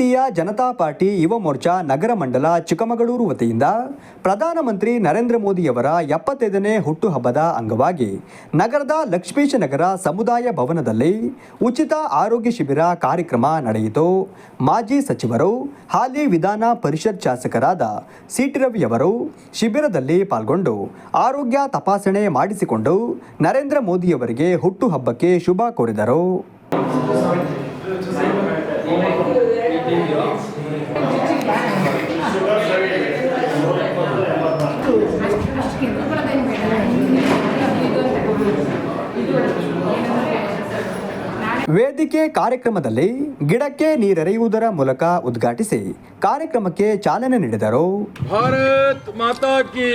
ಭಾರತೀಯ ಜನತಾ ಪಾರ್ಟಿ ಯುವ ಮೋರ್ಚಾ ನಗರ ಮಂಡಲ ಚಿಕ್ಕಮಗಳೂರು ವತಿಯಿಂದ ಪ್ರಧಾನಮಂತ್ರಿ ನರೇಂದ್ರ ಮೋದಿಯವರ ಎಪ್ಪತ್ತೈದನೇ ಹುಟ್ಟುಹಬ್ಬದ ಅಂಗವಾಗಿ ನಗರದ ಲಕ್ಷ್ಮೀಶ ನಗರ ಸಮುದಾಯ ಭವನದಲ್ಲಿ ಉಚಿತ ಆರೋಗ್ಯ ಶಿಬಿರ ಕಾರ್ಯಕ್ರಮ ನಡೆಯಿತು. ಮಾಜಿ ಸಚಿವರು, ಹಾಲಿ ವಿಧಾನ ಪರಿಷತ್ ಶಾಸಕರಾದ ಸಿಟಿ ರವಿಯವರು ಶಿಬಿರದಲ್ಲಿ ಪಾಲ್ಗೊಂಡು ಆರೋಗ್ಯ ತಪಾಸಣೆ ಮಾಡಿಸಿಕೊಂಡು ನರೇಂದ್ರ ಮೋದಿಯವರಿಗೆ ಹುಟ್ಟುಹಬ್ಬಕ್ಕೆ ಶುಭ ಕೋರಿದರು. ವೇದಿಕೆ ಕಾರ್ಯಕ್ರಮದಲ್ಲಿ ಗಿಡಕ್ಕೆ ನೀರೆರೆಯುವುದರ ಮೂಲಕ ಉದ್ಘಾಟಿಸಿ ಕಾರ್ಯಕ್ರಮಕ್ಕೆ ಚಾಲನೆ ನೀಡಿದರು. ಭಾರತ್ ಮಾತಾ ಕಿ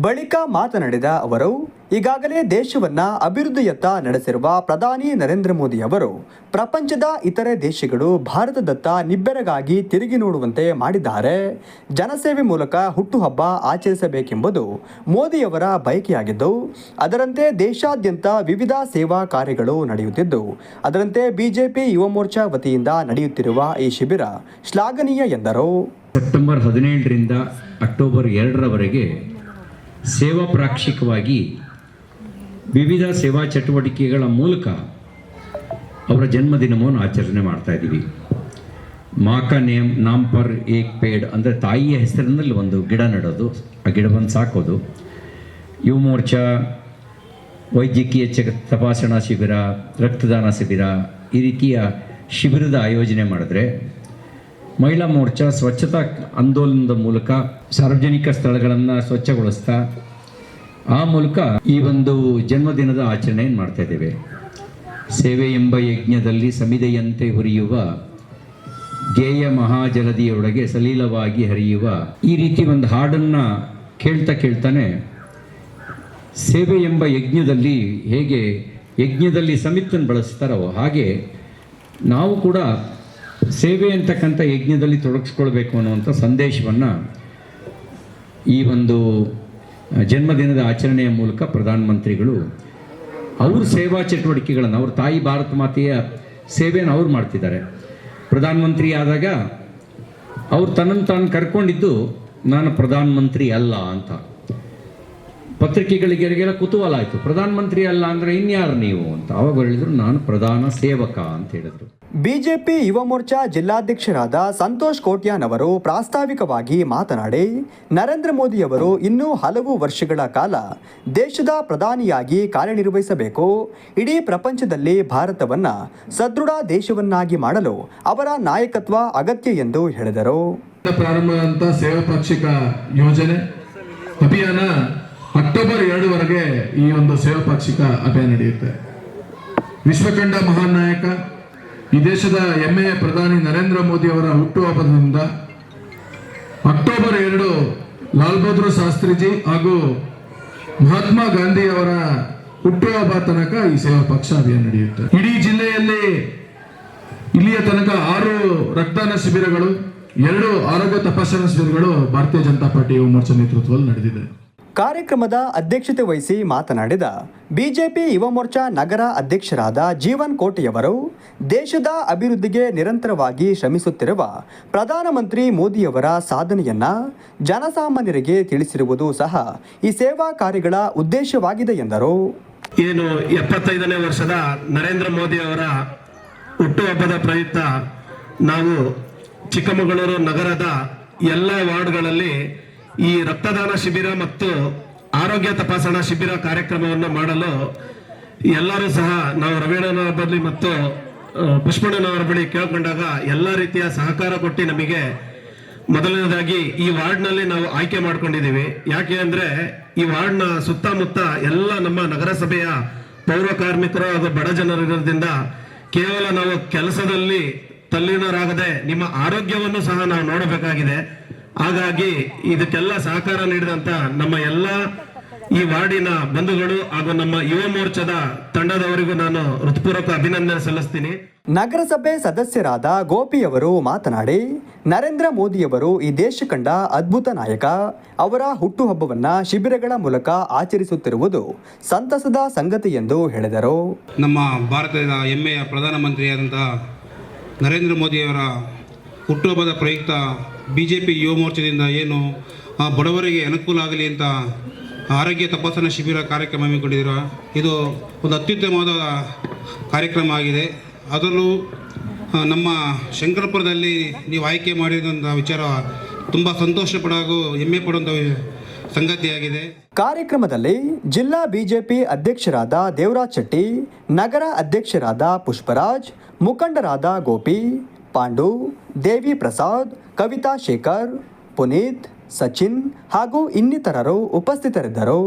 ಬಳಿಕ ಮಾತನಾಡಿದ ಅವರು ಈಗಾಗಲೇ ದೇಶವನ್ನ ಅಭಿವೃದ್ಧಿಯತ್ತ ನಡೆಸಿರುವ ಪ್ರಧಾನಿ ನರೇಂದ್ರ ಮೋದಿ ಅವರು ಪ್ರಪಂಚದ ಇತರೆ ದೇಶಗಳು ಭಾರತದತ್ತ ನಿಬ್ಬೆರಗಾಗಿ ತಿರುಗಿ ನೋಡುವಂತೆ ಮಾಡಿದ್ದಾರೆ. ಜನಸೇವೆ ಮೂಲಕ ಹುಟ್ಟುಹಬ್ಬ ಆಚರಿಸಬೇಕೆಂಬುದು ಮೋದಿಯವರ ಬಯಕೆಯಾಗಿದ್ದು ಅದರಂತೆ ದೇಶಾದ್ಯಂತ ವಿವಿಧ ಸೇವಾ ಕಾರ್ಯಗಳು ನಡೆಯುತ್ತಿದ್ದು ಅದರಂತೆ ಬಿಜೆಪಿ ಯುವ ಮೋರ್ಚಾ ವತಿಯಿಂದ ನಡೆಯುತ್ತಿರುವ ಈ ಶಿಬಿರ ಶ್ಲಾಘನೀಯ ಎಂದರು. ಸೆಪ್ಟೆಂಬರ್ ಹದಿನೇಳರಿಂದ ಅಕ್ಟೋಬರ್ ಎರಡರವರೆಗೆ ಸೇವಾ ಪ್ರಾಕ್ಷಿಕವಾಗಿ ವಿವಿಧ ಸೇವಾ ಚಟುವಟಿಕೆಗಳ ಮೂಲಕ ಅವರ ಜನ್ಮದಿನವನ್ನು ಆಚರಣೆ ಮಾಡ್ತಾ ಇದ್ದೀವಿ. ಮಾಕ ನೇಮ್, ನಾಮ್ ಪರ್, ಏಕ್, ಪೇಡ್ ಅಂದರೆ ತಾಯಿಯ ಹೆಸರಿನಲ್ಲಿ ಒಂದು ಗಿಡ ನೆಡೋದು. ಆ ಗಿಡವನ್ನು ಸಾಕೋದು. ಯುವ ಮೋರ್ಚಾ, ವೈದ್ಯಕೀಯ ಚ ತಪಾಸಣಾ ಶಿಬಿರ, ರಕ್ತದಾನ ಶಿಬಿರ ಈ ರೀತಿಯ ಶಿಬಿರದ ಆಯೋಜನೆ ಮಾಡಿದ್ರೆ ಮಹಿಳಾ ಮೋರ್ಚಾ ಸ್ವಚ್ಛತಾ ಆಂದೋಲನದ ಮೂಲಕ ಸಾರ್ವಜನಿಕ ಸ್ಥಳಗಳನ್ನು ಸ್ವಚ್ಛಗೊಳಿಸ್ತಾ, ಆ ಮೂಲಕ ಈ ಒಂದು ಜನ್ಮದಿನದ ಆಚರಣೆಯನ್ನು ಮಾಡ್ತಾ ಇದ್ದೇವೆ. ಸೇವೆ ಎಂಬ ಯಜ್ಞದಲ್ಲಿ ಸಮಿದೆಯಂತೆ ಹುರಿಯುವ, ಗೇಯ ಮಹಾಜಲದಿಯೊಳಗೆ ಸಲೀಲವಾಗಿ ಹರಿಯುವ ಈ ರೀತಿ ಒಂದು ಹಾಡನ್ನು ಕೇಳ್ತಾ ಕೇಳ್ತಾನೆ, ಸೇವೆ ಎಂಬ ಯಜ್ಞದಲ್ಲಿ ಹೇಗೆ ಯಜ್ಞದಲ್ಲಿ ಸಮಿತನ್ನು ಬಳಸ್ತಾರೋ ಹಾಗೆ ನಾವು ಕೂಡ ಸೇವೆ ಅಂತಕ್ಕಂಥ ಯಜ್ಞದಲ್ಲಿ ತೊಡಗಿಸ್ಕೊಳ್ಬೇಕು ಅನ್ನುವಂಥ ಸಂದೇಶವನ್ನು ಈ ಒಂದು ಜನ್ಮದಿನದ ಆಚರಣೆಯ ಮೂಲಕ ಪ್ರಧಾನಮಂತ್ರಿಗಳು ಅವ್ರ ಸೇವಾ ಚಟುವಟಿಕೆಗಳನ್ನು, ಅವ್ರ ತಾಯಿ ಭಾರತ ಮಾತೆಯ ಸೇವೆಯನ್ನು ಅವ್ರು ಮಾಡ್ತಿದ್ದಾರೆ. ಪ್ರಧಾನಮಂತ್ರಿ ಆದಾಗ ಅವ್ರು ತನ್ನನ್ನು ತಾನು ಕರ್ಕೊಂಡಿದ್ದು, ನಾನು ಪ್ರಧಾನಮಂತ್ರಿ ಅಲ್ಲ ಅಂತ. ಪತ್ರಿಕೆಗಳಿಗೆಲ್ಲ ಕುತೂಹಲ ಆಯಿತು ಪ್ರಧಾನಮಂತ್ರಿ ಅಲ್ಲ ಅಂದ್ರೆ ಇನ್ಯಾರು ನೀವು ಅಂತ. ಅವಾಗ ಹೇಳಿದ್ರು ನಾನು ಪ್ರಧಾನ ಸೇವಕ ಅಂತ ಹೇಳಿದ್ರು. ಬಿಜೆಪಿ ಯುವ ಮೋರ್ಚಾ ಜಿಲ್ಲಾಧ್ಯಕ್ಷರಾದ ಸಂತೋಷ್ ಕೋಟ್ಯಾನ್ ಅವರು ಪ್ರಾಸ್ತಾವಿಕವಾಗಿ ಮಾತನಾಡಿ ನರೇಂದ್ರ ಮೋದಿಯವರು ಇನ್ನೂ ಹಲವು ವರ್ಷಗಳ ಕಾಲ ದೇಶದ ಪ್ರಧಾನಿಯಾಗಿ ಕಾರ್ಯನಿರ್ವಹಿಸಬೇಕು. ಇಡೀ ಪ್ರಪಂಚದಲ್ಲಿ ಭಾರತವನ್ನ ಸದೃಢ ದೇಶವನ್ನಾಗಿ ಮಾಡಲು ಅವರ ನಾಯಕತ್ವ ಅಗತ್ಯ ಎಂದು ಹೇಳಿದರು. ಪ್ರಾರಂಭ ಸೇವಾ ಪಾಕ್ಷಿಕ ಯೋಜನೆ ಅಭಿಯಾನ ಅಕ್ಟೋಬರ್ ಎರಡುವರೆಗೆ ಈ ಒಂದು ಸೇವಾ ಪಾಕ್ಷಿಕ ಅಭಿಯಾನ ನಡೆಯುತ್ತೆ. ವಿಶ್ವಕಂಡ ಮಹಾನ್ ನಾಯಕ, ಈ ದೇಶದ ಹೆಮ್ಮೆಯ ಪ್ರಧಾನಿ ನರೇಂದ್ರ ಮೋದಿ ಅವರ ಹುಟ್ಟುಹಬ್ಬದಿಂದ ಅಕ್ಟೋಬರ್ ಎರಡು ಲಾಲ್ ಬಹದ್ದೂರ್ ಶಾಸ್ತ್ರಿಜಿ ಹಾಗೂ ಮಹಾತ್ಮ ಗಾಂಧಿ ಅವರ ಹುಟ್ಟುಹಬ್ಬ ತನಕ ಈ ಸೇವಾ ಪಕ್ಷ ಅಭಿಯಾನ ನಡೆಯುತ್ತೆ. ಇಡೀ ಜಿಲ್ಲೆಯಲ್ಲಿ ಇಲ್ಲಿಯ ತನಕ ಆರು ರಕ್ತದಾನ ಶಿಬಿರಗಳು, ಎರಡು ಆರೋಗ್ಯ ತಪಾಸಣಾ ಶಿಬಿರಗಳು ಭಾರತೀಯ ಜನತಾ ಪಾರ್ಟಿ ಯುವ ಮೋರ್ಚಾ ನೇತೃತ್ವದಲ್ಲಿ ನಡೆದಿದೆ. ಕಾರ್ಯಕ್ರಮದ ಅಧ್ಯಕ್ಷತೆ ವಹಿಸಿ ಮಾತನಾಡಿದ ಬಿಜೆಪಿ ಯುವ ಮೋರ್ಚಾ ನಗರ ಅಧ್ಯಕ್ಷರಾದ ಜೀವನ್ ಕೋಟೆಯವರು, ದೇಶದ ಅಭಿವೃದ್ಧಿಗೆ ನಿರಂತರವಾಗಿ ಶ್ರಮಿಸುತ್ತಿರುವ ಪ್ರಧಾನಮಂತ್ರಿ ಮೋದಿಯವರ ಸಾಧನೆಯನ್ನ ಜನಸಾಮಾನ್ಯರಿಗೆ ತಿಳಿಸಿರುವುದು ಸಹ ಈ ಸೇವಾ ಕಾರ್ಯಗಳ ಉದ್ದೇಶವಾಗಿದೆ ಎಂದರು. ಏನು ಎಪ್ಪತ್ತೈದನೇ ವರ್ಷದ ನರೇಂದ್ರ ಮೋದಿ ಅವರ ಹುಟ್ಟುಹಬ್ಬದ ಪ್ರಯುಕ್ತ ನಾವು ಚಿಕ್ಕಮಗಳೂರು ನಗರದ ಎಲ್ಲ ವಾರ್ಡ್ಗಳಲ್ಲಿ ಈ ರಕ್ತದಾನ ಶಿಬಿರ ಮತ್ತು ಆರೋಗ್ಯ ತಪಾಸಣಾ ಶಿಬಿರ ಕಾರ್ಯಕ್ರಮವನ್ನು ಮಾಡಲು ಎಲ್ಲರೂ ಸಹ ನಾವು ರವೀಣನವರ ಬಳಿ ಮತ್ತು ಪುಷ್ಪಣ್ಣನವರ ಬಳಿ ಕೇಳ್ಕೊಂಡಾಗ ಎಲ್ಲ ರೀತಿಯ ಸಹಕಾರ ಕೊಟ್ಟು ನಮಗೆ ಮೊದಲನೇದಾಗಿ ಈ ವಾರ್ಡ್ನಲ್ಲಿ ನಾವು ಆಯ್ಕೆ ಮಾಡ್ಕೊಂಡಿದ್ದೀವಿ. ಯಾಕೆ ಅಂದರೆ ಈ ವಾರ್ಡ್ನ ಸುತ್ತಮುತ್ತ ಎಲ್ಲ ನಮ್ಮ ನಗರಸಭೆಯ ಪೌರ ಕಾರ್ಮಿಕರು ಹಾಗೂ ಬಡ ಜನರಿರೋದ್ರಿಂದ ಕೇವಲ ನಾವು ಕೆಲಸದಲ್ಲಿ ತಲ್ಲೀನರಾಗದೆ ನಿಮ್ಮ ಆರೋಗ್ಯವನ್ನು ಸಹ ನಾವು ನೋಡಬೇಕಾಗಿದೆ. ಹಾಗಾಗಿ ಇದಕ್ಕೆಲ್ಲ ಸಹಕಾರ ನೀಡಿದಂತ ನಮ್ಮ ಎಲ್ಲ ಈ ವಾರ್ಡಿನ ಬಂಧುಗಳು ಹಾಗೂ ನಮ್ಮ ಯುವ ಮೋರ್ಚಾದ ತಂಡದವರಿಗೂ ನಾನು ಹೃತ್ಪೂರ್ವಕ ಅಭಿನಂದನೆ ಸಲ್ಲಿಸ್ತೀನಿ. ನಗರಸಭೆ ಸದಸ್ಯರಾದ ಗೋಪಿಯವರು ಮಾತನಾಡಿ ನರೇಂದ್ರ ಮೋದಿಯವರು ಈ ದೇಶ ಕಂಡ ಅದ್ಭುತ ನಾಯಕ. ಅವರ ಹುಟ್ಟುಹಬ್ಬವನ್ನ ಶಿಬಿರಗಳ ಮೂಲಕ ಆಚರಿಸುತ್ತಿರುವುದು ಸಂತಸದ ಸಂಗತಿ ಎಂದು ಹೇಳಿದರು. ನಮ್ಮ ಭಾರತದ ಹೆಮ್ಮೆಯ ಪ್ರಧಾನಮಂತ್ರಿಯಾದಂತಹ ನರೇಂದ್ರ ಮೋದಿಯವರ ಹುಟ್ಟುಹಬ್ಬದ ಪ್ರಯುಕ್ತ ಬಿ ಜೆ ಪಿ ಯುವ ಮೋರ್ಚಾದಿಂದ ಏನು ಬಡವರಿಗೆ ಅನುಕೂಲ ಆಗಲಿ ಅಂತ ಆರೋಗ್ಯ ತಪಾಸಣಾ ಶಿಬಿರ ಕಾರ್ಯಕ್ರಮ ಹಮ್ಮಿಕೊಂಡಿದ್ದೀರ? ಇದು ಒಂದು ಅತ್ಯುತ್ತಮವಾದ ಕಾರ್ಯಕ್ರಮ ಆಗಿದೆ. ಅದರಲ್ಲೂ ನಮ್ಮ ಶಂಕರಪುರದಲ್ಲಿ ನೀವು ಆಯ್ಕೆ ಮಾಡಿದಂಥ ವಿಚಾರ ತುಂಬ ಸಂತೋಷ ಪಡೋ ಹೆಮ್ಮೆ ಪಡುವಂಥ ಸಂಗತಿಯಾಗಿದೆ. ಕಾರ್ಯಕ್ರಮದಲ್ಲಿ ಜಿಲ್ಲಾ ಬಿಜೆಪಿ ಅಧ್ಯಕ್ಷರಾದ ದೇವರಾಜ್ ಶೆಟ್ಟಿ, ನಗರ ಅಧ್ಯಕ್ಷರಾದ ಪುಷ್ಪರಾಜ್, ಮುಖಂಡರಾದ ಗೋಪಿ ಪಾಂಡು ದೇವಿ ಪ್ರಸಾದ್ ಕವಿತಾ ಶೇಖರ್ ಪುನೀತ್ ಸಚಿನ್ ಹಾಗೂ ಇನ್ನಿತರರು ಉಪಸ್ಥಿತರಿದ್ದರು.